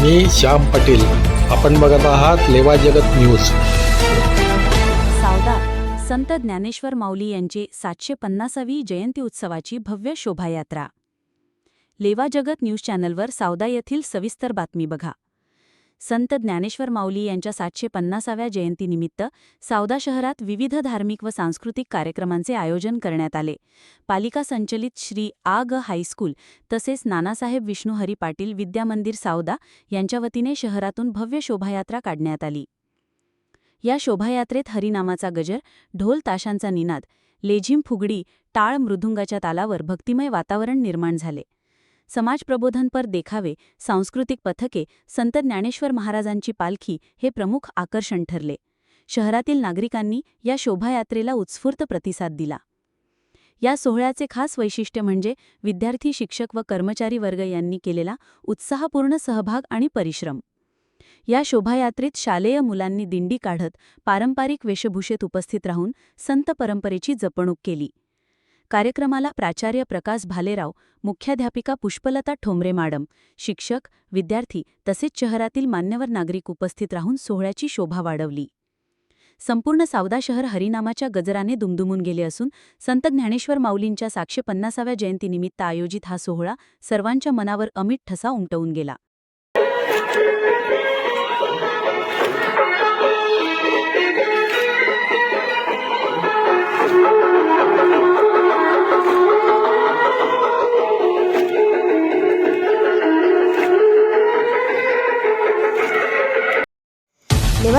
मी श्याम पाटील. आपण बघत आहात लेवा जगत न्यूज. सावदा संत ज्ञानेश्वर माऊली यांची सातशे पन्नासावी जयंती उत्सवाची भव्य शोभायात्रा. लेवा जगत न्यूज चॅनलवर सावदा येथील सविस्तर बातमी बघा. संत ज्ञानेश्वर माऊली यांच्या सातशे पन्नासाव्या जयंतीनिमित्त सावदा शहरात विविध धार्मिक व सांस्कृतिक कार्यक्रमांचे आयोजन करण्यात आले. पालिका संचलित श्री आ ग हायस्कूल तसेच नानासाहेब विष्णुहरी पाटील विद्यामंदिर सावदा यांच्या वतीने शहरातून भव्य शोभायात्रा काढण्यात आली. या शोभायात्रेत हरिनामाचा गजर ढोल ताशांचा निनाद लेझिम फुगडी टाळ मृदुंगाच्या तालावर भक्तिमय वातावरण निर्माण झाले. समाजप्रबोधनपर देखावे सांस्कृतिक पथके संत ज्ञानेश्वर महाराजांची पालखी हे प्रमुख आकर्षण ठरले. शहरातील नागरिकांनी या शोभायात्रेला उत्स्फूर्त प्रतिसाद दिला. या सोहळ्याचे खास वैशिष्ट्य म्हणजे विद्यार्थी शिक्षक व कर्मचारी वर्ग यांनी केलेला उत्साहपूर्ण सहभाग आणि परिश्रम. या शोभायात्रेत शालेय मुलांनी दिंडी काढत पारंपरिक वेशभूषेत उपस्थित राहून संत परंपरेची जपणूक केली. कार्यक्रमाला प्राचार्य प्रकाश भालेराव मुख्याध्यापिका पुष्पलता ठोंबरे मॅडम शिक्षक विद्यार्थी तसेच शहरातील मान्यवर नागरिक उपस्थित राहून सोहळ्याची शोभा वाढवली. संपूर्ण सावदा शहर हरिनामाच्या गजराने दुमदुमून गेले असून संत ज्ञानेश्वर माऊलींच्या सातशे पन्नासाव्या जयंतीनिमित्त आयोजित हा सोहळा सर्वांच्या मनावर अमिट ठसा उमटवून गेला.